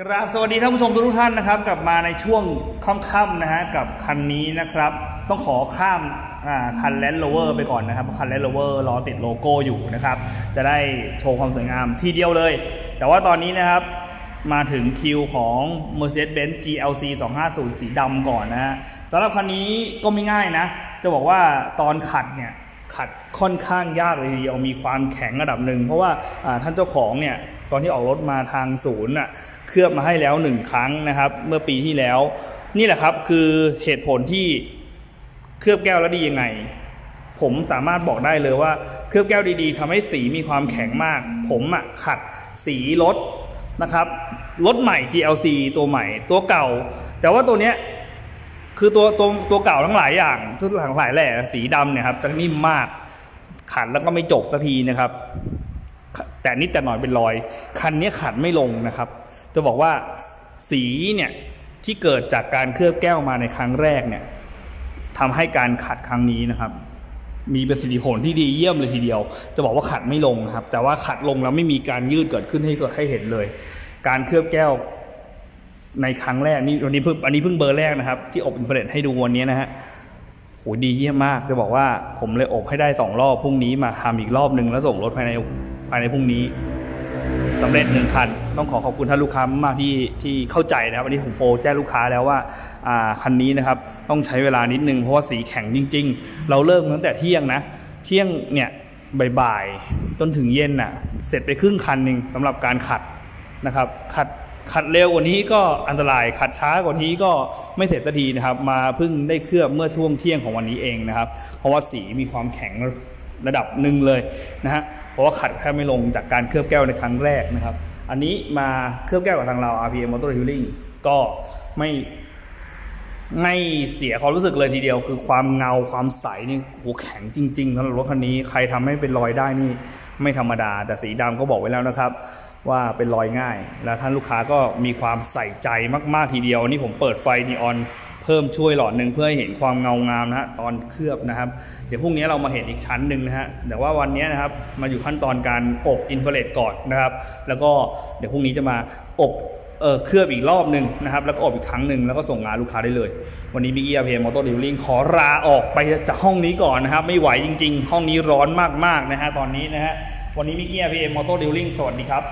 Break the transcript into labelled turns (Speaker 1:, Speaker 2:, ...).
Speaker 1: กราบสวัสดีท่านผู้ชมทุกท่านนะครับ กลับมาในช่วงค่ำๆนะฮะกับคันนี้นะครับ ต้องขอข้ามคันแลนด์โรเวอร์ไปก่อนนะครับเพราะคันแลนด์โรเวอร์รอติดโลโก้อยู่นะครับ จะได้โชว์ความสวยงามทีเดียวเลย แต่ว่าตอนนี้นะครับมาถึงคิวของ Mercedes-Benz GLC 250 สีดำก่อนนะฮะสำหรับคันนี้ก็ไม่ง่ายนะ จะบอกว่าตอนขัดเนี่ยขัดค่อนข้างยากเลยทีเดียวมีความแข็งระดับหนึ่งเพราะว่าท่านเจ้าของเนี่ย อนที่ออกรถมาทางศูนย์น่ะเคลือบมาให้แล้วหนึ่งครั้งนะครับ เมื่อปีที่แล้ว นี่แหละครับคือเหตุผลที่เคลือบแก้วแล้วดียังไง ผมสามารถบอกได้เลยว่า เคลือบแก้วดีๆทำให้สีมีความแข็งมาก ผมอะขัดสีรถนะครับรถใหม่ GLC ตัวใหม่ตัวเก่า แต่ว่าตัวเนี้ยคือตัวตัวตัวเก่าทั้งหลายอย่างทุกทั้งหลายแหล่สีดำเนี่ยครับจะนิ่มมากขัดแล้วก็ไม่จบสักทีนะครับ แต่นิดแต่หน่อยเป็นรอย คันนี้ขัดไม่ลงนะครับ จะบอกว่าสีเนี่ยที่เกิดจากการเคลือบแก้วมาในครั้งแรกเนี่ยทำให้การขัดครั้งนี้นะครับ มีประสิทธิผลที่ดีเยี่ยมเลยทีเดียว จะบอกว่าขัดไม่ลงครับ แต่ว่าขัดลงแล้วไม่มีการยืดเกิดขึ้นให้เกิดให้เห็นเลย การเคลือบแก้วในครั้งแรกนี่วันนี้เพิ่งอันนี้เพิ่งเบอร์แรกนะครับ ที่อบอินฟราเรดให้ดูวันนี้นะฮะโหดีเยี่ยมมากจะบอกว่าผมเลยอบให้ได้สองรอบพรุ่งนี้มาทำอีกรอบหนึ่งแล้วส่งรถภายใน ภายในพรุ่งนี้สำเร็จหนึ่งคัน ต้องขอขอบคุณท่านลูกค้ามากที่ที่เข้าใจนะครับวันนี้ผมโทรแจ้งลูกค้าแล้วว่าอ่าคันนี้นะครับต้องใช้เวลานิดนึงเพราะว่าสีแข็งจริง ๆ เราเริ่มตั้งแต่เที่ยงนะเที่ยงเนี่ยบ่ายๆจนถึงเย็นน่ะเสร็จไปครึ่งคันหนึ่งสำหรับการขัดนะครับขัดขัดเร็วกว่านี้ก็อันตรายขัดช้ากว่านี้ก็ไม่เสร็จสักทีนะครับ มาเพิ่งได้เคลือบเมื่อช่วงเที่ยงของวันนี้เองนะครับ เพราะว่าสีมีความแข็ง ระดับหนึ่งเลยนะฮะเพราะว่าขัดแทบไม่ลงจากการเคลือบแก้วในครั้งแรกนะครับ อันนี้มาเคลือบแก้วกับทางเรา RPM Motor Healing ก็ไม่ไม่เสียความรู้สึกเลยทีเดียว คือความเงาความใสนี่โหแข็งจริงๆสำหรับรถคันนี้ใครทำให้เป็นรอยได้นี่ไม่ธรรมดา แต่สีดำก็บอกไว้แล้วนะครับ ว่าเป็นรอยง่าย แล้วท่านลูกค้าก็มีความใส่ใจมากๆทีเดียวนี่ผมเปิดไฟนีออน เพิ่มช่วยหลอดหนึ่งเพื่อให้เห็นความเงางามนะฮะตอนเคลือบนะครับ เดี๋ยวพรุ่งนี้เรามาเห็นอีกชั้นหนึ่งนะฮะแต่ว่าวันนี้นะครับมาอยู่ขั้นตอนการอบอินฟราเรดก่อนนะครับ แล้วก็เดี๋ยวพรุ่งนี้จะมาอบเออเคลือบอีกรอบหนึ่งนะครับ แล้วก็อบอีกครั้งหนึ่งแล้วก็ส่งงานลูกค้าได้เลย วันนี้บิ๊กเอียเพมอเตอร์ดิวลิงขอลาออกไปจากห้องนี้ก่อนนะครับ ไม่ไหวจริง ๆ ห้องนี้ร้อนมากๆนะฮะตอนนี้นะฮะวันนี้บิ๊กเอียพีเอ็มมอเตอร์ดิวลิงสวัสดีครับ